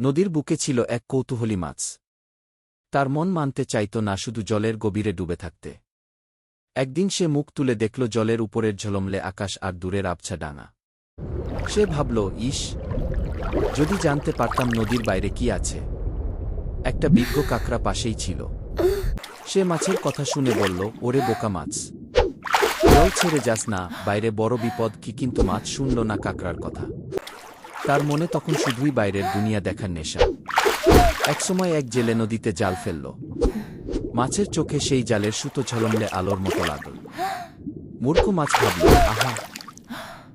নদীর বুকে ছিল এক কৌতূহলী মাছ। তার মন মানতে চাইত না শুধু জলের গভীরে ডুবে থাকতে। একদিন সে মুখ তুলে দেখল জলের উপরের ঝলমলে আকাশ আর দূরের আবছা ডাঙা। সে ভাবল, ইস, যদি জানতে পারতাম নদীর বাইরে কি আছে। একটা বিজ্ঞ কাকড়া পাশেই ছিল। সে মাছের কথা শুনে বলল, ওরে বোকা মাছ। জল ছেড়ে যাস না, বাইরে বড় বিপদ কি কিন্তু মাছ শুনল না কাকড়ার কথা। তার মনে তখন শুধুই বাইরের দুনিয়া দেখার নেশা। একসময় এক জেলে নদীতে জাল ফেলল। মাছের চোখে সেই জালের সুতো ঝলমলে আলোর মতো লাগল। মূর্খ মাছ ভাবল, আহা,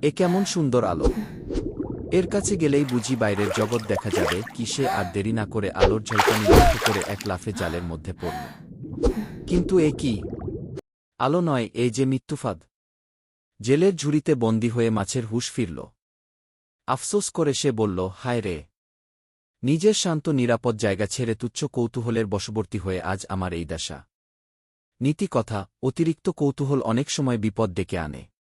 এ কেমন সুন্দর আলো। এর কাছে গেলেই বুঝি বাইরের জগৎ দেখা যাবে, কি সে আর দেরি না করে আলোর ঝলকানি লক্ষ্য করে এক লাফে জালের মধ্যে পড়ল। কিন্তু এ কি? আলো নয় এই যে মৃত্যুফাদ। জেলের ঝুড়িতে বন্দী হয়ে মাছের হুশ ফিরল। আফসোস করে সে বলল, হায় রে। নিজের শান্ত, নিরাপদ জায়গা ছেড়ে তুচ্ছ কৌতূহলের বশবর্তী হয়ে আজ আমার এই দশা। নীতি কথা, অতিরিক্ত কৌতূহল অনেক সময় বিপদ ডেকে আনে।